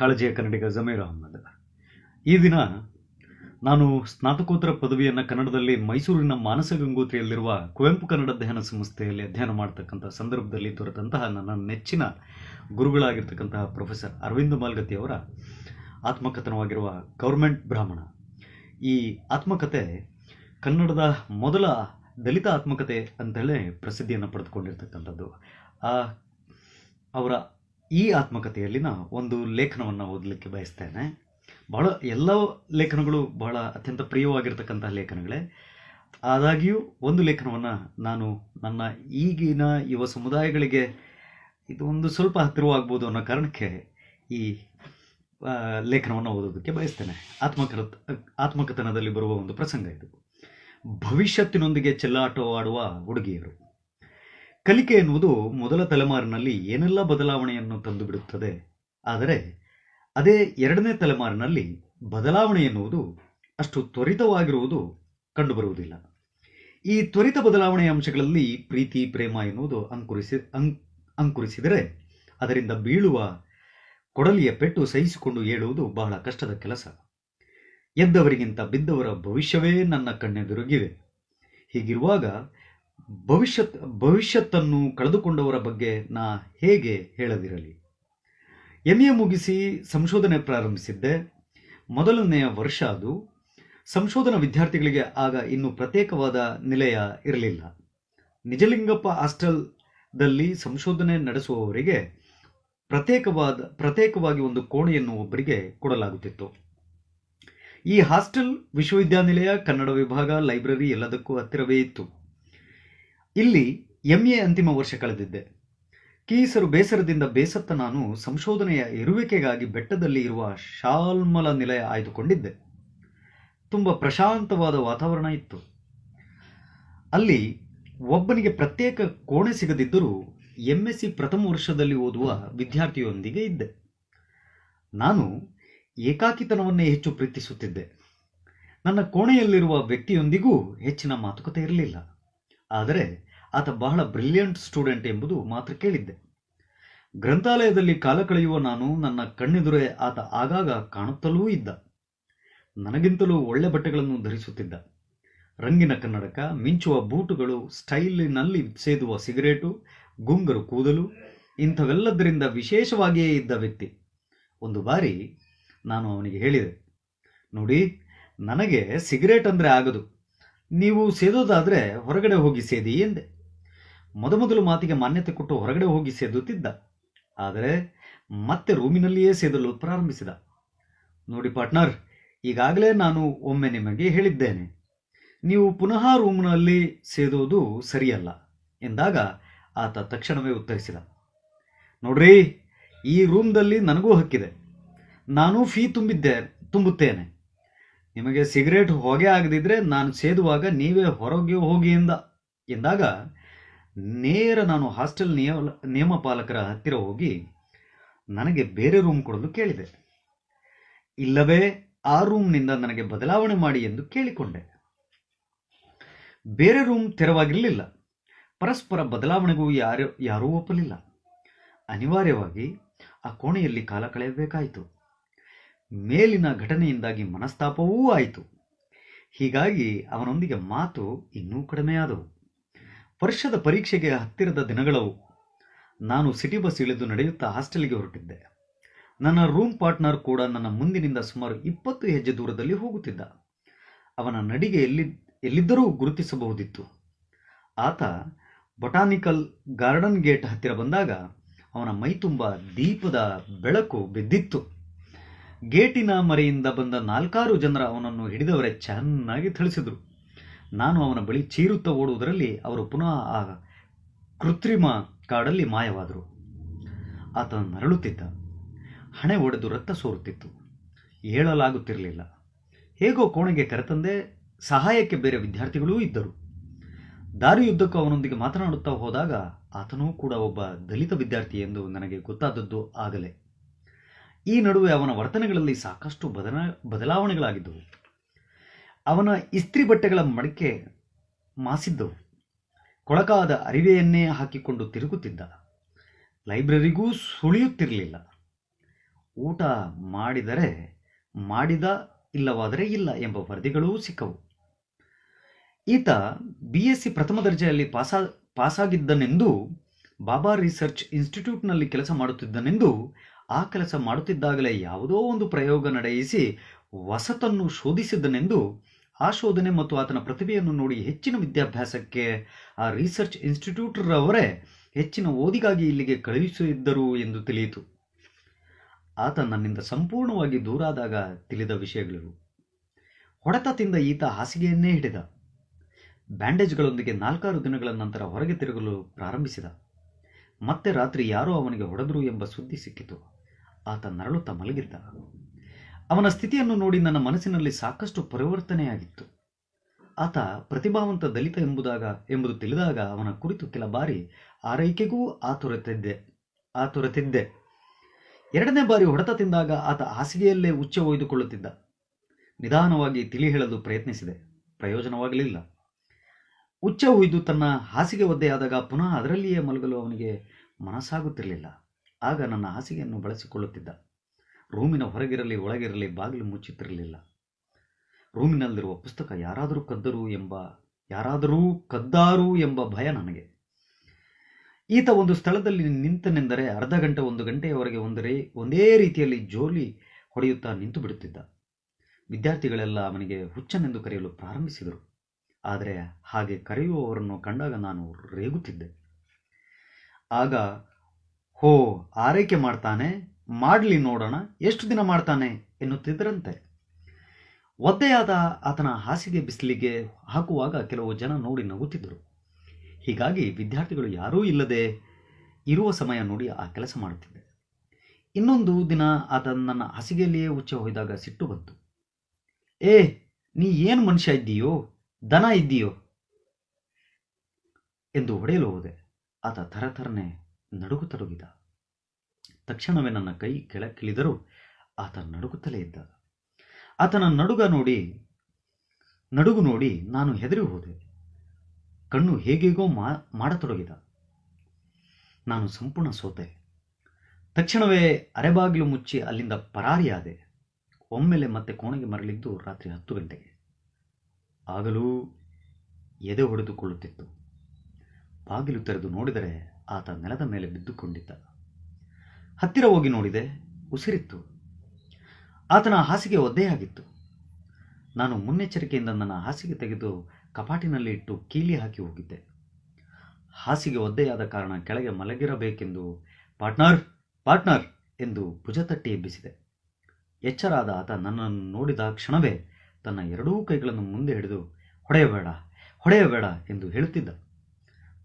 ಕಾಳಜಿಯ ಕನ್ನಡಿಗ ಜಮೀರ್ ಅಹಮದ್. ಈ ದಿನ ನಾನು ಸ್ನಾತಕೋತ್ತರ ಪದವಿಯನ್ನು ಕನ್ನಡದಲ್ಲಿ ಮೈಸೂರಿನ ಮಾನಸ ಗಂಗೋತ್ರಿಯಲ್ಲಿರುವ ಕುವೆಂಪು ಕನ್ನಡ ಅಧ್ಯಯನ ಸಂಸ್ಥೆಯಲ್ಲಿ ಅಧ್ಯಯನ ಮಾಡ್ತಕ್ಕಂಥ ಸಂದರ್ಭದಲ್ಲಿ ದೊರೆತಂತಹ ನನ್ನ ನೆಚ್ಚಿನ ಗುರುಗಳಾಗಿರ್ತಕ್ಕಂತಹ ಪ್ರೊಫೆಸರ್ ಅರವಿಂದ ಮಾಲ್ಗತಿಯವರ ಆತ್ಮಕಥನವಾಗಿರುವ ಗೌರ್ಮೆಂಟ್ ಬ್ರಾಹ್ಮಣ. ಈ ಆತ್ಮಕಥೆ ಕನ್ನಡದ ಮೊದಲ ದಲಿತ ಆತ್ಮಕಥೆ ಅಂತೇಳಿ ಪ್ರಸಿದ್ಧಿಯನ್ನು ಪಡೆದುಕೊಂಡಿರ್ತಕ್ಕಂಥದ್ದು. ಅವರ ಈ ಆತ್ಮಕಥೆಯಲ್ಲಿನ ಒಂದು ಲೇಖನವನ್ನು ಓದಲಿಕ್ಕೆ ಬಯಸ್ತೇನೆ. ಬಹಳ ಎಲ್ಲ ಲೇಖನಗಳು ಬಹಳ ಅತ್ಯಂತ ಪ್ರಿಯವಾಗಿರ್ತಕ್ಕಂತಹ ಲೇಖನಗಳೇ. ಆದಾಗ್ಯೂ ಒಂದು ಲೇಖನವನ್ನು ನಾನು ನನ್ನ ಈಗಿನ ಯುವ ಸಮುದಾಯಗಳಿಗೆ ಇದು ಒಂದು ಸ್ವಲ್ಪ ಹತ್ತಿರವಾಗ್ಬೋದು ಅನ್ನೋ ಕಾರಣಕ್ಕೆ ಈ ಲೇಖನವನ್ನು ಓದೋದಕ್ಕೆ ಬಯಸ್ತೇನೆ. ಆತ್ಮಕಥ ಆತ್ಮಕಥನದಲ್ಲಿ ಬರುವ ಒಂದು ಪ್ರಸಂಗ ಇದು. ಭವಿಷ್ಯತ್ತಿನೊಂದಿಗೆ ಚೆಲ್ಲಾಟವಾಡುವ ಹುಡುಗಿಯರು. ಕಲಿಕೆ ಎನ್ನುವುದು ಮೊದಲ ತಲೆಮಾರಿನಲ್ಲಿ ಏನೆಲ್ಲ ಬದಲಾವಣೆಯನ್ನು ತಂದು ಬಿಡುತ್ತದೆ ಆದರೆ, ಅದೇ ಎರಡನೇ ತಲೆಮಾರಿನಲ್ಲಿ ಬದಲಾವಣೆ ಎನ್ನುವುದು ಅಷ್ಟು ತ್ವರಿತವಾಗಿರುವುದು ಕಂಡುಬರುವುದಿಲ್ಲ. ಈ ತ್ವರಿತ ಬದಲಾವಣೆಯ ಅಂಶಗಳಲ್ಲಿ ಪ್ರೀತಿ, ಪ್ರೇಮ ಎನ್ನುವುದು ಅಂಕುರಿಸಿ ಅಂ- ಅಂಕುರಿಸಿದರೆ ಅದರಿಂದ ಬೀಳುವ ಕೊಡಲಿಯ ಪೆಟ್ಟು ಸಹಿಸಿಕೊಂಡು ಏಳುವುದು ಬಹಳ ಕಷ್ಟದ ಕೆಲಸ. ಎದ್ದವರಿಗಿಂತ ಬಿದ್ದವರ ಭವಿಷ್ಯವೇ ನನ್ನ ಕಣ್ಣೆದುರುಗಿವೆ. ಹೀಗಿರುವಾಗ ಭವಿಷ್ಯತ್, ಭವಿಷ್ಯತ್ತನ್ನು ಕಳೆದುಕೊಂಡವರ ಬಗ್ಗೆ ನಾ ಹೇಗೆ ಹೇಳದಿರಲಿ? ಎಂ ಎ ಮುಗಿಸಿ ಸಂಶೋಧನೆ ಪ್ರಾರಂಭಿಸಿದ್ದೆ. ಮೊದಲನೆಯ ವರ್ಷ ಅದು. ಸಂಶೋಧನಾ ವಿದ್ಯಾರ್ಥಿಗಳಿಗೆ ಆಗ ಇನ್ನೂ ಪ್ರತ್ಯೇಕವಾದ ನಿಲಯ ಇರಲಿಲ್ಲ. ನಿಜಲಿಂಗಪ್ಪ ಹಾಸ್ಟೆಲ್ದಲ್ಲಿ ಸಂಶೋಧನೆ ನಡೆಸುವವರಿಗೆ ಪ್ರತ್ಯೇಕವಾದ, ಪ್ರತ್ಯೇಕವಾಗಿ ಒಂದು ಕೋಣೆಯನ್ನು ಒಬ್ಬರಿಗೆ ಕೊಡಲಾಗುತ್ತಿತ್ತು. ಈ ಹಾಸ್ಟೆಲ್ ವಿಶ್ವವಿದ್ಯಾನಿಲಯ, ಕನ್ನಡ ವಿಭಾಗ, ಲೈಬ್ರರಿ ಎಲ್ಲದಕ್ಕೂ ಹತ್ತಿರವೇ ಇತ್ತು. ಇಲ್ಲಿ ಎಂ ಎ ಅಂತಿಮ ವರ್ಷ ಕಳೆದಿದ್ದೆ. ಕೀಸರು ಬೇಸರದಿಂದ ಬೇಸತ್ತ ನಾನು ಸಂಶೋಧನೆಯ ಇರುವಿಕೆಗಾಗಿ ಬೆಟ್ಟದಲ್ಲಿ ಇರುವ ಶಾಲ್ಮಲ ನಿಲಯ ಆಯ್ದುಕೊಂಡಿದ್ದೆ. ತುಂಬ ಪ್ರಶಾಂತವಾದ ವಾತಾವರಣ ಇತ್ತು. ಅಲ್ಲಿ ಒಬ್ಬನಿಗೆ ಪ್ರತ್ಯೇಕ ಕೋಣೆ ಸಿಗದಿದ್ದರೂ ಎಂ ಎಸ್ ಸಿ ಪ್ರಥಮ ವರ್ಷದಲ್ಲಿ ಓದುವ ವಿದ್ಯಾರ್ಥಿಯೊಂದಿಗೆ ಇದ್ದೆ. ನಾನು ಏಕಾಕಿತನವನ್ನೇ ಹೆಚ್ಚು ಪ್ರೀತಿಸುತ್ತಿದ್ದೆ. ನನ್ನ ಕೋಣೆಯಲ್ಲಿರುವ ವ್ಯಕ್ತಿಯೊಂದಿಗೂ ಹೆಚ್ಚಿನ ಮಾತುಕತೆ ಇರಲಿಲ್ಲ. ಆದರೆ ಆತ ಬಹಳ ಬ್ರಿಲಿಯಂಟ್ ಸ್ಟೂಡೆಂಟ್ ಎಂಬುದು ಮಾತ್ರ ಕೇಳಿದ್ದೆ. ಗ್ರಂಥಾಲಯದಲ್ಲಿ ಕಾಲ ಕಳೆಯುವ ನಾನು ನನ್ನ ಕಣ್ಣೆದುರೇ ಆತ ಆಗಾಗ ಕಾಣುತ್ತಲೂ ಇದ್ದ. ನನಗಿಂತಲೂ ಒಳ್ಳೆ ಬಟ್ಟೆಗಳನ್ನು ಧರಿಸುತ್ತಿದ್ದ. ರಂಗಿನ ಕನ್ನಡಕ, ಮಿಂಚುವ ಬೂಟುಗಳು, ಸ್ಟೈಲಿನಲ್ಲಿ ಸೇದುವ ಸಿಗರೇಟು, ಗುಂಗರು ಕೂದಲು, ಇಂಥವೆಲ್ಲದರಿಂದ ವಿಶೇಷವಾಗಿಯೇ ಇದ್ದ ವ್ಯಕ್ತಿ. ಒಂದು ಬಾರಿ ನಾನು ಅವನಿಗೆ ಹೇಳಿದೆ, ನೋಡಿ, ನನಗೆ ಸಿಗರೇಟ್ ಅಂದರೆ ಆಗದು. ನೀವು ಸೇದೋದಾದರೆ ಹೊರಗಡೆ ಹೋಗಿ ಸೇದಿ ಎಂದೆ. ಮೊದಮೊದಲು ಮಾತಿಗೆ ಮಾನ್ಯತೆ ಕೊಟ್ಟು ಹೊರಗಡೆ ಹೋಗಿ ಸೇದುತ್ತಿದ್ದ. ಆದರೆ ಮತ್ತೆ ರೂಮಿನಲ್ಲಿಯೇ ಸೇದಲು ಪ್ರಾರಂಭಿಸಿದ. ನೋಡಿ ಪಾರ್ಟ್ನರ್ ಈಗಾಗಲೇ ನಾನು ಒಮ್ಮೆ ನಿಮಗೆ ಹೇಳಿದ್ದೇನೆ. ನೀವು ಪುನಃ ರೂಮ್ನಲ್ಲಿ ಸೇದೋದು ಸರಿಯಲ್ಲ ಎಂದಾಗ ಆತ ತಕ್ಷಣವೇ ಉತ್ತರಿಸಿದ. ನೋಡ್ರಿ, ಈ ರೂಮ್ದಲ್ಲಿ ನನಗೂ ಹಕ್ಕಿದೆ. ನಾನು ಫೀ ತುಂಬಿದ್ದೆ, ತುಂಬುತ್ತೇನೆ. ನಿಮಗೆ ಸಿಗರೇಟ್ ಹೊಗೆ ಆಗದಿದ್ರೆ ನಾನು ಸೇದುವಾಗ ನೀವೇ ಹೊರಗೆ ಹೋಗಿ ಎಂದ, ಎಂದಾಗ ನೇರ ನಾನು ಹಾಸ್ಟೆಲ್ ನಿಯಮ ನಿಯಮಪಾಲಕರ ಹತ್ತಿರ ಹೋಗಿ ನನಗೆ ಬೇರೆ ರೂಮ್ ಕೊಡಲು ಕೇಳಿದೆ. ಇಲ್ಲವೇ, ಆ ರೂಮ್ನಿಂದ ನನಗೆ ಬದಲಾವಣೆ ಮಾಡಿ ಎಂದು ಕೇಳಿಕೊಂಡೆ. ಬೇರೆ ರೂಮ್ ತೆರವಾಗಿರಲಿಲ್ಲ. ಪರಸ್ಪರ ಬದಲಾವಣೆಗೂ ಯಾರು, ಯಾರೂ ಒಪ್ಪಲಿಲ್ಲ. ಅನಿವಾರ್ಯವಾಗಿ ಆ ಕೋಣೆಯಲ್ಲಿ ಕಾಲ ಕಳೆಯಬೇಕಾಯಿತು. ಮೇಲಿನ ಘಟನೆಯಿಂದಾಗಿ ಮನಸ್ತಾಪವೂ ಆಯಿತು. ಹೀಗಾಗಿ ಅವನೊಂದಿಗೆ ಮಾತು ಇನ್ನೂ ಕಡಿಮೆಯಾದವು ವರ್ಷದ ಪರೀಕ್ಷೆಗೆ ಹತ್ತಿರದ ದಿನಗಳವು. ನಾನು ಸಿಟಿ ಬಸ್ ಇಳಿದು ನಡೆಯುತ್ತಾ ಹಾಸ್ಟೆಲ್ಗೆ ಹೊರಟಿದ್ದೆ. ನನ್ನ ರೂಮ್ ಪಾರ್ಟ್ನರ್ ಕೂಡ ನನ್ನ ಮುಂದಿನಿಂದ ಸುಮಾರು ಇಪ್ಪತ್ತು ಹೆಜ್ಜೆ ದೂರದಲ್ಲಿ ಹೋಗುತ್ತಿದ್ದ. ಅವನ ನಡಿಗೆ ಎಲ್ಲಿ, ಎಲ್ಲಿದ್ದರೂ ಗುರುತಿಸಬಹುದಿತ್ತು. ಆತ ಬೊಟಾನಿಕಲ್ ಗಾರ್ಡನ್ ಗೇಟ್ ಹತ್ತಿರ ಬಂದಾಗ ಅವನ ಮೈ ತುಂಬ ದೀಪದ ಬೆಳಕು ಬಿದ್ದಿತ್ತು. ಗೇಟಿನ ಮರೆಯಿಂದ ಬಂದ ನಾಲ್ಕಾರು ಜನರ ಅವನನ್ನು ಹಿಡಿದವರೇ ಚೆನ್ನಾಗಿ ಥಳಿಸಿದರು. ನಾನು ಅವನ ಬಳಿ ಚೀರುತ್ತಾ ಓಡುವುದರಲ್ಲಿ ಅವರು ಪುನಃ ಆ ಕೃತ್ರಿಮ ಕಾಡಲ್ಲಿ ಮಾಯವಾದರು. ಆತ ನರಳುತ್ತಿದ್ದ. ಹಣೆ ಒಡೆದು ರಕ್ತ ಸೋರುತ್ತಿತ್ತು. ಹೇಳಲಾಗುತ್ತಿರಲಿಲ್ಲ. ಹೇಗೋ ಕೋಣೆಗೆ ಕರೆತಂದೆ ಸಹಾಯಕ್ಕೆ ಬೇರೆ ವಿದ್ಯಾರ್ಥಿಗಳೂ ಇದ್ದರು. ದಾರಿಯುದ್ದಕ್ಕೂ ಅವನೊಂದಿಗೆ ಮಾತನಾಡುತ್ತಾ ಹೋದಾಗ ಆತನೂ ಕೂಡ ಒಬ್ಬ ದಲಿತ ವಿದ್ಯಾರ್ಥಿ ಎಂದು ನನಗೆ ಗೊತ್ತಾದದ್ದು ಆಗಲೇ. ಈ ನಡುವೆ ಅವನ ವರ್ತನೆಗಳಲ್ಲಿ ಸಾಕಷ್ಟು ಬದಲ ಬದಲಾವಣೆಗಳಾಗಿದ್ದವು. ಅವನ ಇಸ್ತ್ರಿ ಬಟ್ಟೆಗಳ ಮಡಿಕೆ ಮಾಸಿದ್ದವು. ಕೊಳಕಾದ ಅರಿವೆಯನ್ನೇ ಹಾಕಿಕೊಂಡು ತಿರುಗುತ್ತಿದ್ದ. ಲೈಬ್ರರಿಗೂ ಸುಳಿಯುತ್ತಿರಲಿಲ್ಲ. ಊಟ ಮಾಡಿದರೆ ಮಾಡಿದ ಇಲ್ಲವಾದರೆ ಇಲ್ಲ ಎಂಬ ವರದಿಗಳೂ ಸಿಕ್ಕವು. ಈತ ಬಿ. ಎಸ್. ಸಿ. ಪ್ರಥಮ ದರ್ಜೆಯಲ್ಲಿ ಪಾಸಾ, ಪಾಸಾಗಿದ್ದನೆಂದು, ಬಾಬಾ ರಿಸರ್ಚ್ ಇನ್ಸ್ಟಿಟ್ಯೂಟ್ನಲ್ಲಿ ಕೆಲಸ ಮಾಡುತ್ತಿದ್ದನೆಂದು ಆ ಕೆಲಸ ಮಾಡುತ್ತಿದ್ದಾಗಲೇ ಯಾವುದೋ ಒಂದು ಪ್ರಯೋಗ ನಡೆಯಿಸಿ ವಸತನ್ನು ಶೋಧಿಸಿದ್ದನೆಂದು ಆ ಶೋಧನೆ ಮತ್ತು ಆತನ ಪ್ರತಿಭೆಯನ್ನು ನೋಡಿ ಹೆಚ್ಚಿನ ವಿದ್ಯಾಭ್ಯಾಸಕ್ಕೆ ಆ ರಿಸರ್ಚ್ ಇನ್ಸ್ಟಿಟ್ಯೂಟ್ರವರೇ ಹೆಚ್ಚಿನ ಓದಿಗಾಗಿ ಇಲ್ಲಿಗೆ ಕಳುಹಿಸಿದ್ದರು ಎಂದು ತಿಳಿಯಿತು. ಆತ ನನ್ನಿಂದ ಸಂಪೂರ್ಣವಾಗಿ ದೂರಾದಾಗ ತಿಳಿದ ವಿಷಯಗಳಿವು ಹೊಡೆತ ತಿಂದ ಈತ ಹಾಸಿಗೆಯನ್ನೇ ಹಿಡಿದ. ಬ್ಯಾಂಡೇಜ್ಗಳೊಂದಿಗೆ ನಾಲ್ಕಾರು ದಿನಗಳ ನಂತರ ಹೊರಗೆ ತಿರುಗಲು ಪ್ರಾರಂಭಿಸಿದ. ಮತ್ತೆ ರಾತ್ರಿ ಯಾರೋ ಅವನಿಗೆ ಹೊಡೆದರು ಎಂಬ ಸುದ್ದಿ ಸಿಕ್ಕಿತು. ಆತ ನರಳುತ್ತಾ ಮಲಗಿದ್ದ. ಅವನ ಸ್ಥಿತಿಯನ್ನು ನೋಡಿ ನನ್ನ ಮನಸ್ಸಿನಲ್ಲಿ ಸಾಕಷ್ಟು ಪರಿವರ್ತನೆಯಾಗಿತ್ತು. ಆತ ಪ್ರತಿಭಾವಂತ ದಲಿತ ಎಂಬುದಾಗ, ಎಂಬುದು ತಿಳಿದಾಗ ಅವನ ಕುರಿತು ಕೆಲ ಬಾರಿ ಆರೈಕೆಗೂ ಆತುರತಿದ್ದೆ ಆತುರತಿದ್ದೆ. ಎರಡನೇ ಬಾರಿ ಹೊಡೆತ ತಿಂದಾಗ ಆತ ಹಾಸಿಗೆಯಲ್ಲೇ ಉಚ್ಚ ಒಯ್ದುಕೊಳ್ಳುತ್ತಿದ್ದ. ನಿಧಾನವಾಗಿ ತಿಳಿ ಹೇಳಲು ಪ್ರಯತ್ನಿಸಿದೆ. ಪ್ರಯೋಜನವಾಗಲಿಲ್ಲ. ಉಚ್ಚ ಹುಯ್ದು ತನ್ನ ಹಾಸಿಗೆ ಒದ್ದೆಯಾದಾಗ ಪುನಃ ಅದರಲ್ಲಿಯೇ ಮಲಗಲು ಅವನಿಗೆ ಮನಸ್ಸಾಗುತ್ತಿರಲಿಲ್ಲ. ಆಗ ನನ್ನ ಹಾಸಿಗೆಯನ್ನು ಬಳಸಿಕೊಳ್ಳುತ್ತಿದ್ದ. ರೂಮಿನ ಹೊರಗಿರಲಿ ಒಳಗಿರಲಿ ಬಾಗಿಲು ಮುಚ್ಚುತ್ತಿರಲಿಲ್ಲ ರೂಮಿನಲ್ಲಿರುವ ಪುಸ್ತಕ ಯಾರಾದರೂ ಕದ್ದರು ಎಂಬ, ಯಾರಾದರೂ ಕದ್ದಾರು ಎಂಬ ಭಯ ನನಗೆ. ಈತ ಒಂದು ಸ್ಥಳದಲ್ಲಿ ನಿಂತನೆಂದರೆ ಅರ್ಧ ಗಂಟೆ ಒಂದು ಗಂಟೆಯವರೆಗೆ ಒಂದರೇ ಒಂದೇ ರೀತಿಯಲ್ಲಿ ಜೋಲಿ ಹೊಡೆಯುತ್ತಾ ನಿಂತು ಬಿಡುತ್ತಿದ್ದ. ವಿದ್ಯಾರ್ಥಿಗಳೆಲ್ಲ ಅವನಿಗೆ ಹುಚ್ಚನೆಂದು ಕರೆಯಲು ಪ್ರಾರಂಭಿಸಿದರು. ಆದರೆ ಹಾಗೆ ಕರೆಯುವವರನ್ನು ಕಂಡಾಗ ನಾನು ರೇಗುತ್ತಿದ್ದೆ. ಆಗ ಹೋ, ಆರೈಕೆ ಮಾಡ್ತಾನೆ, ಮಾಡಲಿ ನೋಡೋಣ, ಎಷ್ಟು ದಿನ ಮಾಡ್ತಾನೆ ಎನ್ನುತ್ತಿದ್ದರಂತೆ. ಒದ್ದೆಯಾದ ಆತನ ಹಾಸಿಗೆ ಬಿಸಿಲಿಗೆ ಹಾಕುವಾಗ ಕೆಲವು ಜನ ನೋಡಿ ನಗುತ್ತಿದ್ದರು. ಹೀಗಾಗಿ ವಿದ್ಯಾರ್ಥಿಗಳು ಯಾರೂ ಇಲ್ಲದೆ ಇರುವ ಸಮಯ ನೋಡಿ ಆ ಕೆಲಸ ಮಾಡುತ್ತಿದ್ದೆ. ಇನ್ನೊಂದು ದಿನ ಆತ ನನ್ನ ಹಾಸಿಗೆಯಲ್ಲಿಯೇ ಉಚ್ಚ ಹೋಯ್ದಾಗ ಸಿಟ್ಟು ಬಂತು. ಏ, ನೀ ಏನು ಮನುಷ್ಯ ಇದ್ದೀಯೋ, ದನ ಇದ್ದೀಯೋ? ಎಂದು ಹೊಡೆಯಲು ಹೋದೆ. ಆತ ಥರಥರನೆ ನಡುಗುತ್ತೊಡಗಿದ ತಕ್ಷಣವೇ ನನ್ನ ಕೈ ಕೆಳಕ್ಕಿಳಿದರೂ ಆತ ನಡುಗುತ್ತಲೇ ಇದ್ದ. ಆತನ ನಡುಗ ನೋಡಿ, ನಡುಗು ನೋಡಿ ನಾನು ಹೆದರಿ ಹೋದೆ. ಕಣ್ಣು ಹೇಗೇಗೋ ಮಾಡತೊಡಗಿದ. ನಾನು ಸಂಪೂರ್ಣ ಸೋತೆ. ತಕ್ಷಣವೇ ಅರೆಬಾಗಿಲು ಮುಚ್ಚಿ ಅಲ್ಲಿಂದ ಪರಾರಿಯಾದೆ. ಒಮ್ಮೆಲೆ ಮತ್ತೆ ಕೋಣೆಗೆ ಮರಳಿದ್ದು ರಾತ್ರಿ ಹತ್ತು ಗಂಟೆಗೆ ಆಗಲೂ ಎದೆ ಹೊಡೆದುಕೊಳ್ಳುತ್ತಿತ್ತು. ಬಾಗಿಲು ತೆರೆದು ನೋಡಿದರೆ ಆತ ನೆಲದ ಮೇಲೆ ಬಿದ್ದುಕೊಂಡಿದ್ದ. ಹತ್ತಿರ ಹೋಗಿ ನೋಡಿದೆ, ಉಸಿರಿತ್ತು. ಆತನ ಹಾಸಿಗೆ ಒದ್ದೆಯಾಗಿತ್ತು ನಾನು ಮುನ್ನೆಚ್ಚರಿಕೆಯಿಂದ ನನ್ನ ಹಾಸಿಗೆ ತೆಗೆದು ಕಪಾಟಿನಲ್ಲಿ ಇಟ್ಟು ಕೀಲಿ ಹಾಕಿ ಹೋಗಿದ್ದೆ. ಹಾಸಿಗೆ ಒದ್ದೆಯಾದ ಕಾರಣ ಕೆಳಗೆ ಮಲಗಿರಬೇಕೆಂದು ಪಾರ್ಟ್ನರ್ ಪಾರ್ಟ್ನರ್ ಎಂದು ಭುಜ ತಟ್ಟಿ ಎಬ್ಬಿಸಿದೆ. ಎಚ್ಚರಾದ ಆತ ನನ್ನನ್ನು ನೋಡಿದ ಕ್ಷಣವೇ ತನ್ನ ಎರಡೂ ಕೈಗಳನ್ನು ಮುಂದೆ ಹಿಡಿದು, ಹೊಡೆಯಬೇಡ ಹೊಡೆಯಬೇಡ ಎಂದು ಹೇಳುತ್ತಿದ್ದ.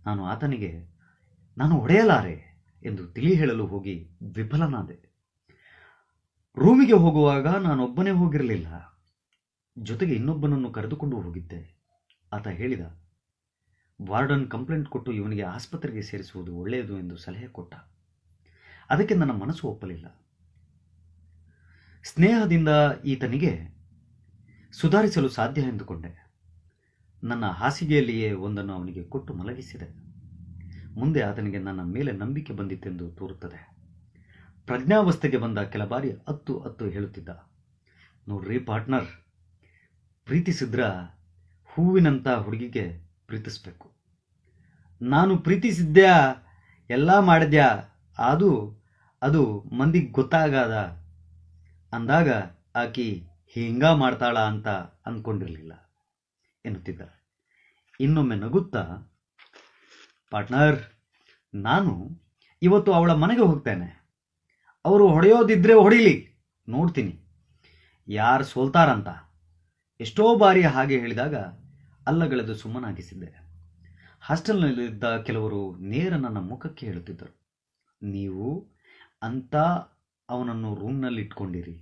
ನಾನು ಆತನಿಗೆ ನಾನು ಒಡೆಯಲಾರೆ ಎಂದು ತಿಳಿ ಹೇಳಲು ಹೋಗಿ ವಿಫಲನಾದೆ. ರೂಮಿಗೆ ಹೋಗುವಾಗ ನಾನೊಬ್ಬನೇ ಹೋಗಿರಲಿಲ್ಲ. ಜೊತೆಗೆ ಇನ್ನೊಬ್ಬನನ್ನು ಕರೆದುಕೊಂಡು ಹೋಗಿದ್ದೆ. ಆತ ಹೇಳಿದ, ವಾರ್ಡನ್ ಕಂಪ್ಲೇಂಟ್ ಕೊಟ್ಟು ಇವನಿಗೆ ಆಸ್ಪತ್ರೆಗೆ ಸೇರಿಸುವುದು ಒಳ್ಳೆಯದು ಎಂದು ಸಲಹೆ ಕೊಟ್ಟ. ಅದಕ್ಕೆ ನನ್ನ ಮನಸ್ಸು ಒಪ್ಪಲಿಲ್ಲ. ಸ್ನೇಹದಿಂದ ಈತನಿಗೆ ಸುಧಾರಿಸಲು ಸಾಧ್ಯ ಎಂದುಕೊಂಡೆ. ನನ್ನ ಹಾಸಿಗೆಯಲ್ಲಿಯೇ ಒಂದನ್ನು ಅವನಿಗೆ ಕೊಟ್ಟು ಮಲಗಿಸಿದೆ. ಮುಂದೆ ಆತನಿಗೆ ನನ್ನ ಮೇಲೆ ನಂಬಿಕೆ ಬಂದಿತ್ತೆಂದು ತೋರುತ್ತದೆ. ಪ್ರಜ್ಞಾವಸ್ಥೆಗೆ ಬಂದ ಕೆಲ ಬಾರಿ ಅತ್ತು ಅತ್ತು ಹೇಳುತ್ತಿದ್ದ. ನೋಡ್ರಿ ಪಾರ್ಟ್ನರ್ ಪ್ರೀತಿಸಿದ್ರ ಹೂವಿನಂಥ ಹುಡುಗಿಗೆ ಪ್ರೀತಿಸ್ಬೇಕು. ನಾನು ಪ್ರೀತಿಸಿದ್ದ್ಯಾ ಎಲ್ಲ ಮಾಡಿದ್ಯಾ ಅದು ಅದು ಮಂದಿಗೆ ಗೊತ್ತಾಗದ. ಅಂದಾಗ ಆಕಿ ಹಿಂಗ ಮಾಡ್ತಾಳ ಅಂತ ಅಂದ್ಕೊಂಡಿರಲಿಲ್ಲ ಎನ್ನುತ್ತಿದ್ದ. ಇನ್ನೊಮ್ಮೆ ನಗುತ್ತಾ ಪಾರ್ಟ್ನರ್, ನಾನು ಇವತ್ತು ಅವಳ ಮನೆಗೆ ಹೋಗ್ತೇನೆ. ಅವರು ಹೊಡೆಯೋದಿದ್ರೆ ಹೊಡಿಲಿ, ನೋಡ್ತೀನಿ. ಯಾರು ಸೋಲ್ತಾರಂತ? ಎಷ್ಟೋ ಬಾರಿ ಹಾಗೆ ಹೇಳಿದಾಗ ಅಲ್ಲಗಳೆದು ಸುಮ್ಮನಾಗಿಸಿದ್ದೆ. ಹಾಸ್ಟೆಲ್ನಲ್ಲಿದ್ದ ಕೆಲವರು ನೇರ ನನ್ನ ಮುಖಕ್ಕೆ ಹೇಳುತ್ತಿದ್ದರು. ನೀವು ಅಂತ ಅವನನ್ನು ರೂಮ್ನಲ್ಲಿ ಇಟ್ಕೊಂಡಿರಿ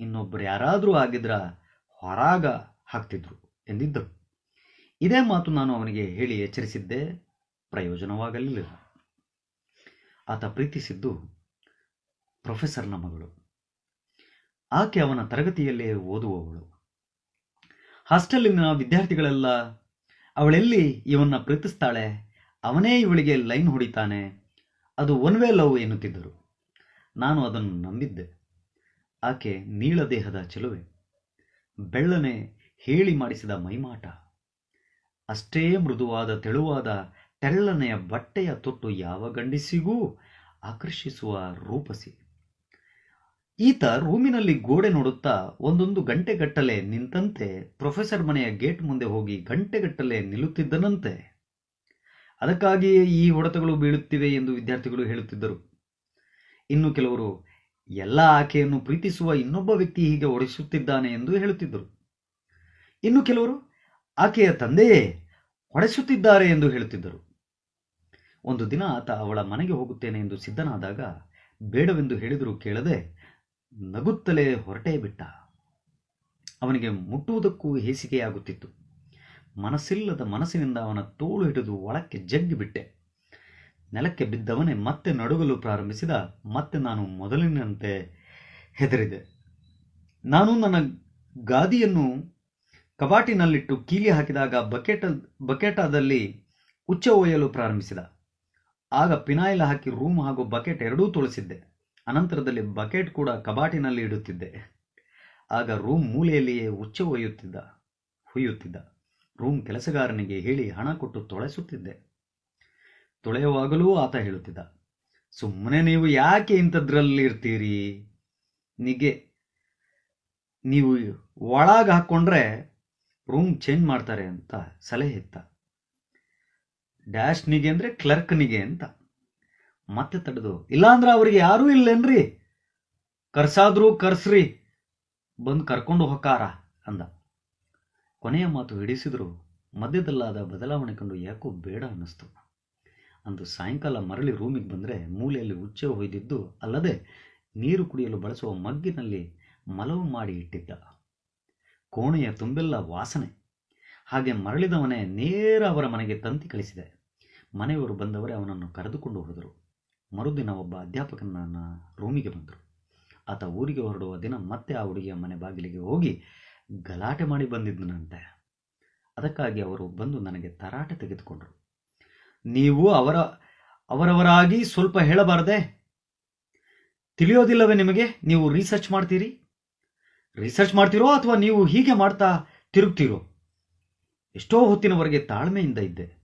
ಇನ್ನೊಬ್ಬರು ಯಾರಾದರೂ ಆಗಿದ್ರ ಹೊರಾಗ ಹಾಕ್ತಿದ್ರು ಎಂದಿದ್ದರು. ಇದೇ ಮಾತು ನಾನು ಅವನಿಗೆ ಹೇಳಿ ಎಚ್ಚರಿಸಿದ್ದೆ. ಪ್ರಯೋಜನವಾಗಲಿಲ್ಲ. ಆತ ಪ್ರೀತಿಸಿದ್ದು ಪ್ರೊಫೆಸರ್ನ ಮಗಳು. ಆಕೆ ಅವನ ತರಗತಿಯಲ್ಲೇ ಓದುವವಳು. ಹಾಸ್ಟೆಲ್ಲಿನ ವಿದ್ಯಾರ್ಥಿಗಳೆಲ್ಲ, ಅವಳೆಲ್ಲಿ ಇವನ್ನ ಪ್ರೀತಿಸ್ತಾಳೆ? ಅವನೇ ಇವಳಿಗೆ ಲೈನ್ ಹೊಡಿತಾನೆ? ಅದು ಒನ್ ವೇ ಲವ್ ಎನ್ನುತ್ತಿದ್ದರು. ನಾನು ಅದನ್ನು ನಂಬಿದ್ದೆ. ಆಕೆ ನೀಳ ದೇಹದ ಚೆಲುವೆ. ಬೆಳ್ಳನೆ ಹೇಳಿ ಮಾಡಿಸಿದ ಮೈಮಾಟ. ಅಷ್ಟೇ ಮೃದುವಾದ ತೆಳುವಾದ ತೆಳ್ಳನೆಯ ಬಟ್ಟೆಯ ತೊಟ್ಟು ಯಾವ ಗಂಡಿಸಿಗೂ ಆಕರ್ಷಿಸುವ ರೂಪಸಿ ಈತ ರೂಮಿನಲ್ಲಿ ಗೋಡೆ ನೋಡುತ್ತಾ ಒಂದೊಂದು ಗಂಟೆಗಟ್ಟಲೆ ನಿಂತಂತೆ ಪ್ರೊಫೆಸರ್ ಮನೆಯ ಗೇಟ್ ಮುಂದೆ ಹೋಗಿ ಗಂಟೆಗಟ್ಟಲೆ ನಿಲ್ಲುತ್ತಿದ್ದನಂತೆ. ಅದಕ್ಕಾಗಿಯೇ ಈ ಹೊಡೆತಗಳು ಬೀಳುತ್ತಿವೆ ಎಂದು ವಿದ್ಯಾರ್ಥಿಗಳು ಹೇಳುತ್ತಿದ್ದರು. ಇನ್ನು ಕೆಲವರು ಎಲ್ಲ ಆಕೆಯನ್ನು ಪ್ರೀತಿಸುವ ಇನ್ನೊಬ್ಬ ವ್ಯಕ್ತಿ ಹೀಗೆ ಹೊಡೆಸುತ್ತಿದ್ದಾನೆ ಎಂದು ಹೇಳುತ್ತಿದ್ದರು. ಇನ್ನು ಕೆಲವರು ಆಕೆಯ ತಂದೆಯೇ ಹೊಡೆಸುತ್ತಿದ್ದಾರೆ ಎಂದು ಹೇಳುತ್ತಿದ್ದರು. ಒಂದು ದಿನ ಆತ ಅವಳ ಮನೆಗೆ ಹೋಗುತ್ತೇನೆ ಎಂದು ಸಿದ್ಧನಾದಾಗ ಬೇಡವೆಂದು ಹೇಳಿದರೂ ಕೇಳದೆ ನಗುತ್ತಲೇ ಹೊರಟೇ ಬಿಟ್ಟ. ಅವನಿಗೆ ಮುಟ್ಟುವುದಕ್ಕೂ ಹೇಸಿಗೆಯಾಗುತ್ತಿತ್ತು ಮನಸ್ಸಿಲ್ಲದ ಮನಸ್ಸಿನಿಂದ ಅವನ ತೋಳು ಹಿಡಿದು ಒಳಕ್ಕೆ ಜಗ್ಗಿಬಿಟ್ಟೆ ನೆಲಕ್ಕೆ ಬಿದ್ದವನೇ ಮತ್ತೆ ನಡುಗಲು ಪ್ರಾರಂಭಿಸಿದ ಮತ್ತೆ ನಾನು ಮೊದಲಿನಂತೆ ಹೆದರಿದೆ. ನಾನು ನನ್ನ ಗಾದಿಯನ್ನು ಕಬಾಟಿನಲ್ಲಿಟ್ಟು ಕೀಲಿ ಹಾಕಿದಾಗ ಬಕೆಟ ಬಕೆಟದಲ್ಲಿ ಉಚ್ಚ ಒಯ್ಯಲು ಪ್ರಾರಂಭಿಸಿದ. ಆಗ ಪಿನಾಯಿಲ್ ಹಾಕಿ ರೂಮ್ ಹಾಗೂ ಬಕೆಟ್ ಎರಡೂ ತೊಳಸಿದ್ದೆ. ಅನಂತರದಲ್ಲಿ ಬಕೆಟ್ ಕೂಡ ಕಬಾಟಿನಲ್ಲಿ ಇಡುತ್ತಿದ್ದೆ. ಆಗ ರೂಮ್ ಮೂಲೆಯಲ್ಲಿಯೇ ಉಚ್ಚ ಒಯ್ಯುತ್ತಿದ್ದ, ಹುಯ್ಯುತ್ತಿದ್ದ. ರೂಮ್ ಕೆಲಸಗಾರನಿಗೆ ಹೇಳಿ ಹಣ ಕೊಟ್ಟು ತೊಳೆಸುತ್ತಿದ್ದೆ. ತೊಳೆಯುವಾಗಲೂ ಆತ ಹೇಳುತ್ತಿದ್ದ ಸುಮ್ಮನೆ ನೀವು ಯಾಕೆ ಇಂಥದ್ರಲ್ಲಿ ಇರ್ತೀರಿ? ನಿಗೆ, ನೀವು ಒಳಗೆ ಹಾಕ್ಕೊಂಡ್ರೆ ರೂಮ್ ಚೇಂಜ್ ಮಾಡ್ತಾರೆ ಅಂತ ಸಲಹೆ ಇತ್ತ. ಡ್ಯಾಶ್ನಿಗೆ ಅಂದರೆ ಕ್ಲರ್ಕ್ನಿಗೆ ಅಂತ. ಮತ್ತೆ ತಡೆದು, ಇಲ್ಲಾಂದ್ರೆ ಅವ್ರಿಗೆ ಯಾರೂ ಇಲ್ಲೇನ್ರಿ? ಕರ್ಸಾದ್ರೂ ಕರ್ಸ್ರಿ, ಬಂದು ಕರ್ಕೊಂಡು ಹೊಕ್ಕಾರ ಅಂದ. ಕೊನೆಯ ಮಾತು ಹಿಡಿಸಿದ್ರು ಮಧ್ಯದಲ್ಲಾದ ಬದಲಾವಣೆ ಕಂಡು ಯಾಕೋ ಬೇಡ ಅನ್ನಿಸ್ತು. ಅಂದು ಸಾಯಂಕಾಲ ಮರಳಿ ರೂಮಿಗೆ ಬಂದರೆ ಮೂಲೆಯಲ್ಲಿ ಉಚ್ಚೆ ಹೊಯ್ದಿದ್ದು ಅಲ್ಲದೆ ನೀರು ಕುಡಿಯಲು ಬಳಸುವ ಮಗ್ಗಿನಲ್ಲಿ ಮಲವು ಮಾಡಿ ಇಟ್ಟಿದ್ದ. ಕೋಣೆಯ ತುಂಬೆಲ್ಲ ವಾಸನೆ. ಹಾಗೆ ಮರಳಿದವನೇ ನೇರ ಅವರ ಮನೆಗೆ ತಂತಿ ಕಳಿಸಿದೆ. ಮನೆಯವರು ಬಂದವರೇ ಅವನನ್ನು ಕರೆದುಕೊಂಡು ಹೋದರು. ಮರುದಿನ ಒಬ್ಬ ಅಧ್ಯಾಪಕ ನನ್ನ ರೂಮಿಗೆ ಬಂದರು. ಆತ ಊರಿಗೆ ಹೊರಡುವ ದಿನ ಮತ್ತೆ ಆ ಹುಡುಗಿಯ ಮನೆ ಬಾಗಿಲಿಗೆ ಹೋಗಿ ಗಲಾಟೆ ಮಾಡಿ ಬಂದಿದ್ದನಂತೆ. ಅದಕ್ಕಾಗಿ ಅವರು ಬಂದು ನನಗೆ ತರಾಟೆ ತೆಗೆದುಕೊಂಡರು. ನೀವು ಅವರ, ಅವರವರಾಗಿ ಸ್ವಲ್ಪ ಹೇಳಬಾರದೆ? ತಿಳಿಯೋದಿಲ್ಲವೇ ನಿಮಗೆ? ನೀವು ರಿಸರ್ಚ್ ಮಾಡ್ತೀರಿ? ರಿಸರ್ಚ್ ಮಾಡ್ತೀರೋ ಅಥವಾ ನೀವು ಹೀಗೆ ಮಾಡ್ತಾ ತಿರುಗ್ತೀರೋ? ಎಷ್ಟೋ ಹೊತ್ತಿನವರೆಗೆ ತಾಳ್ಮೆಯಿಂದ ಇದ್ದೆ.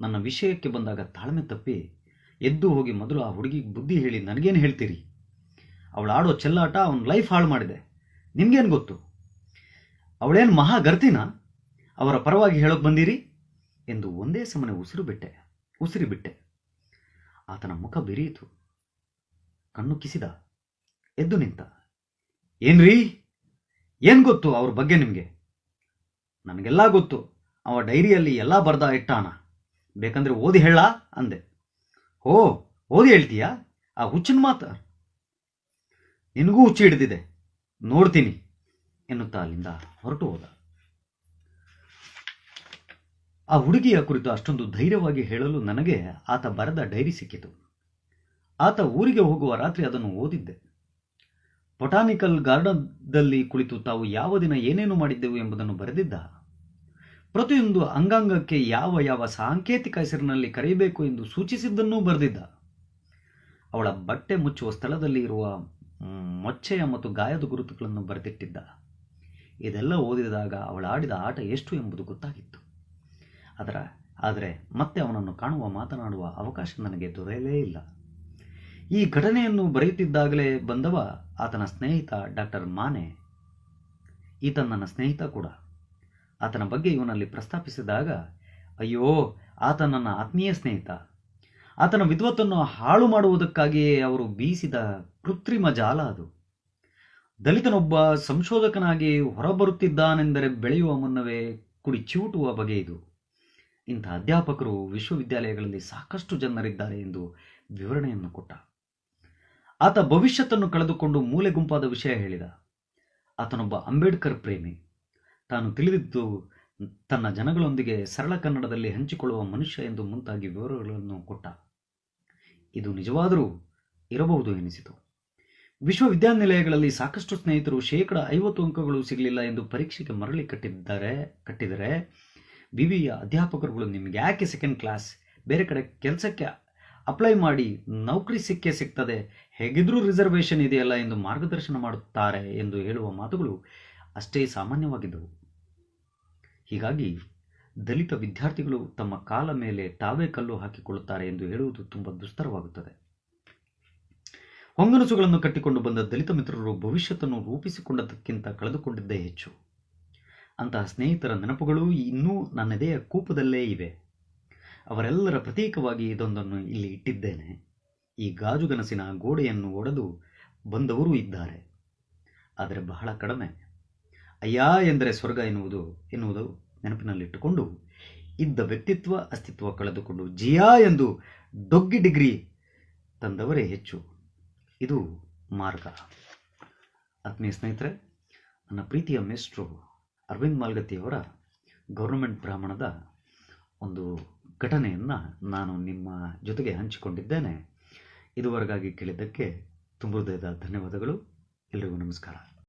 ನನ್ನ ವಿಷಯಕ್ಕೆ ಬಂದಾಗ ತಾಳ್ಮೆ ತಪ್ಪಿ ಎದ್ದು ಹೋಗಿ ಮೊದಲು ಆ ಹುಡುಗಿಗೆ ಬುದ್ಧಿ ಹೇಳಿ ನನಗೇನು ಹೇಳ್ತೀರಿ? ಅವಳು ಆಡೋ ಚೆಲ್ಲಾಟ ಅವನ ಲೈಫ್ ಹಾಳು ಮಾಡಿದೆ. ನಿಮ್ಗೇನು ಗೊತ್ತು? ಅವಳೇನು ಮಹಾ ಗರ್ತಿನ? ಅವರ ಪರವಾಗಿ ಹೇಳೋಕೆ ಬಂದಿರಿ? ಎಂದು ಒಂದೇ ಸಮನೆ ಉಸಿರು ಬಿಟ್ಟೆ, ಉಸಿರಿ ಬಿಟ್ಟೆ. ಆತನ ಮುಖ ಬಿರಿಯಿತು. ಕಣ್ಣು ಕಿಸಿದ. ಎದ್ದು ನಿಂತ. ಏನ್ರೀ? ಏನು ಗೊತ್ತು ಅವ್ರ ಬಗ್ಗೆ ನಿಮಗೆ? ನನಗೆಲ್ಲ ಗೊತ್ತು. ಅವ ಡೈರಿಯಲ್ಲಿ ಎಲ್ಲ ಬರ್ದ ಇಟ್ಟಾನ. ಬೇಕಂದ್ರೆ ಓದಿ ಹೇಳ ಅಂದೆ. ಓ, ಓದಿ ಹೇಳ್ತೀಯಾ? ಆ ಹುಚ್ಚಿನ ಮಾತ. ನಿನಗೂ ಹುಚ್ಚು ಹಿಡಿದಿದೆ. ನೋಡ್ತೀನಿ ಎನ್ನುತ್ತಾ ಅಲ್ಲಿಂದ ಹೊರಟು ಹೋದ. ಆ ಹುಡುಗಿಯ ಕುರಿತು ಅಷ್ಟೊಂದು ಧೈರ್ಯವಾಗಿ ಹೇಳಲು ನನಗೆ ಆತ ಬರೆದ ಡೈರಿ ಸಿಕ್ಕಿತು. ಆತ ಊರಿಗೆ ಹೋಗುವ ರಾತ್ರಿ ಅದನ್ನು ಓದಿದ್ದೆ. ಬೊಟಾನಿಕಲ್ ಗಾರ್ಡನ್ದಲ್ಲಿ ಕುಳಿತು ತಾವು ಯಾವ ದಿನ ಏನೇನು ಮಾಡಿದ್ದೆವು ಎಂಬುದನ್ನು ಬರೆದಿದ್ದ ಪ್ರತಿಯೊಂದು ಅಂಗಾಂಗಕ್ಕೆ ಯಾವ ಯಾವ ಸಾಂಕೇತಿಕ ಹೆಸರಿನಲ್ಲಿ ಕರೆಯಬೇಕು ಎಂದು ಸೂಚಿಸಿದ್ದನ್ನೂ ಬರೆದಿದ್ದ. ಅವಳ ಬಟ್ಟೆ ಮುಚ್ಚುವ ಸ್ಥಳದಲ್ಲಿ ಇರುವ ಮೊಚ್ಚೆಯ ಮತ್ತು ಗಾಯದ ಗುರುತುಗಳನ್ನು ಬರೆದಿಟ್ಟಿದ್ದ. ಇದೆಲ್ಲ ಓದಿದಾಗ ಅವಳ ಆಡಿದ ಆಟ ಎಷ್ಟು ಎಂಬುದು ಗೊತ್ತಾಗಿತ್ತು. ಅದರ, ಆದರೆ ಮತ್ತೆ ಅವನನ್ನು ಕಾಣುವ, ಮಾತನಾಡುವ ಅವಕಾಶ ನನಗೆ ದೊರೆಯಲೇ ಇಲ್ಲ. ಈ ಘಟನೆಯನ್ನು ಬರೆಯುತ್ತಿದ್ದಾಗಲೇ ಬಂದವ ಆತನ ಸ್ನೇಹಿತ ಡಾಕ್ಟರ್ ಮಾನೆ. ಈತ ನನ್ನ ಸ್ನೇಹಿತ ಕೂಡ. ಆತನ ಬಗ್ಗೆ ಇವನಲ್ಲಿ ಪ್ರಸ್ತಾಪಿಸಿದಾಗ, ಅಯ್ಯೋ, ಆತ ನನ್ನ ಆತ್ಮೀಯ ಸ್ನೇಹಿತ. ಆತನ ವಿದ್ವತ್ತನ್ನು ಹಾಳು ಮಾಡುವುದಕ್ಕಾಗಿಯೇ ಅವರು ಬೀಸಿದ ಕೃತ್ರಿಮ ಜಾಲ ಅದು. ದಲಿತನೊಬ್ಬ ಸಂಶೋಧಕನಾಗಿ ಹೊರಬರುತ್ತಿದ್ದಾನೆಂದರೆ ಬೆಳೆಯುವ ಮುನ್ನವೇ ಕುಡಿ ಚಿವುಟುವ ಬಗೆ ಇದು. ಇಂಥ ಅಧ್ಯಾಪಕರು ವಿಶ್ವವಿದ್ಯಾಲಯಗಳಲ್ಲಿ ಸಾಕಷ್ಟು ಜನರಿದ್ದಾರೆ ಎಂದು ವಿವರಣೆಯನ್ನು ಕೊಟ್ಟ. ಆತ ಭವಿಷ್ಯತನ್ನು ಕಳೆದುಕೊಂಡು ಮೂಲೆ ಗುಂಪಾದ ವಿಷಯ ಹೇಳಿದ. ಆತನೊಬ್ಬ ಅಂಬೇಡ್ಕರ್ ಪ್ರೇಮಿ. ತಾನು ತಿಳಿದಿದ್ದು ತನ್ನ ಜನಗಳೊಂದಿಗೆ ಸರಳ ಕನ್ನಡದಲ್ಲಿ ಹಂಚಿಕೊಳ್ಳುವ ಮನುಷ್ಯ ಎಂದು ಮುಂತಾಗಿ ವಿವರಗಳನ್ನು ಕೊಟ್ಟ. ಇದು ನಿಜವಾದರೂ ಇರಬಹುದು ಎನಿಸಿತು. ವಿಶ್ವವಿದ್ಯಾನಿಲಯಗಳಲ್ಲಿ ಸಾಕಷ್ಟು ಸ್ನೇಹಿತರು ಶೇಕಡ ಐವತ್ತು ಅಂಕಗಳು ಸಿಗಲಿಲ್ಲ ಎಂದು ಪರೀಕ್ಷೆಗೆ ಮರಳಿ ಕಟ್ಟಿದ್ದಾರೆ, ಕಟ್ಟಿದರೆ ವಿವಿಯ ಅಧ್ಯಾಪಕರುಗಳು ನಿಮಗೆ ಯಾಕೆ ಸೆಕೆಂಡ್ ಕ್ಲಾಸ್ ಬೇರೆ ಕಡೆ ಕೆಲಸಕ್ಕೆ ಅಪ್ಲೈ ಮಾಡಿ ನೌಕರಿ ಸಿಕ್ಕೇ ಸಿಗ್ತದೆ. ಹೇಗಿದ್ರೂ ರಿಸರ್ವೇಷನ್ ಇದೆಯಲ್ಲ ಎಂದು ಮಾರ್ಗದರ್ಶನ ಮಾಡುತ್ತಾರೆ ಎಂದು ಹೇಳುವ ಮಾತುಗಳು ಅಷ್ಟೇ ಸಾಮಾನ್ಯವಾಗಿದ್ದವು. ಹೀಗಾಗಿ ದಲಿತ ವಿದ್ಯಾರ್ಥಿಗಳು ತಮ್ಮ ಕಾಲ ಮೇಲೆ ತಾವೇ ಕಲ್ಲು ಹಾಕಿಕೊಳ್ಳುತ್ತಾರೆ ಎಂದು ಹೇಳುವುದು ತುಂಬ ದುಸ್ತರವಾಗುತ್ತದೆ. ಹೊಂಗನಸುಗಳನ್ನು ಕಟ್ಟಿಕೊಂಡು ಬಂದ ದಲಿತ ಮಿತ್ರರು ಭವಿಷ್ಯತನ್ನು ರೂಪಿಸಿಕೊಂಡದಕ್ಕಿಂತ ಕಳೆದುಕೊಂಡಿದ್ದೇ ಹೆಚ್ಚು. ಅಂತಹ ಸ್ನೇಹಿತರ ನೆನಪುಗಳು ಇನ್ನೂ ನನ್ನದೇ ಕೂಪದಲ್ಲೇ ಇವೆ. ಅವರೆಲ್ಲರ ಪ್ರತೀಕವಾಗಿ ಇದೊಂದನ್ನು ಇಲ್ಲಿ ಇಟ್ಟಿದ್ದೇನೆ. ಈ ಗಾಜುಗನಸಿನ ಗೋಡೆಯನ್ನು ಒಡೆದು ಬಂದವರೂ ಇದ್ದಾರೆ. ಆದರೆ ಬಹಳ ಕಡಿಮೆ. ಅಯ್ಯ ಎಂದರೆ ಸ್ವರ್ಗ ಎನ್ನುವುದು ಎನ್ನುವುದು ನೆನಪಿನಲ್ಲಿಟ್ಟುಕೊಂಡು ಇದ್ದ ವ್ಯಕ್ತಿತ್ವ, ಅಸ್ತಿತ್ವ ಕಳೆದುಕೊಂಡು ಜಿಯಾ ಎಂದು ಡೊಗ್ಗಿ ಡಿಗ್ರಿ ತಂದವರೇ ಹೆಚ್ಚು. ಇದು ಮಾರ್ಗ. ಆತ್ಮೀಯ ಸ್ನೇಹಿತರೆ, ನನ್ನ ಪ್ರೀತಿಯ ಮೇಸ್ಟ್ರು ಅರವಿಂದ್ ಮಾಲ್ಗತಿಯವರ ಗೌರ್ಮೆಂಟ್ ಬ್ರಾಹ್ಮಣದ ಒಂದು ಘಟನೆಯನ್ನು ನಾನು ನಿಮ್ಮ ಜೊತೆಗೆ ಹಂಚಿಕೊಂಡಿದ್ದೇನೆ. ಇದುವರೆಗಾಗಿ ಕೇಳಿದ್ದಕ್ಕೆ ತುಂಬ ಹೃದಯದ ಧನ್ಯವಾದಗಳು. ಎಲ್ರಿಗೂ ನಮಸ್ಕಾರ.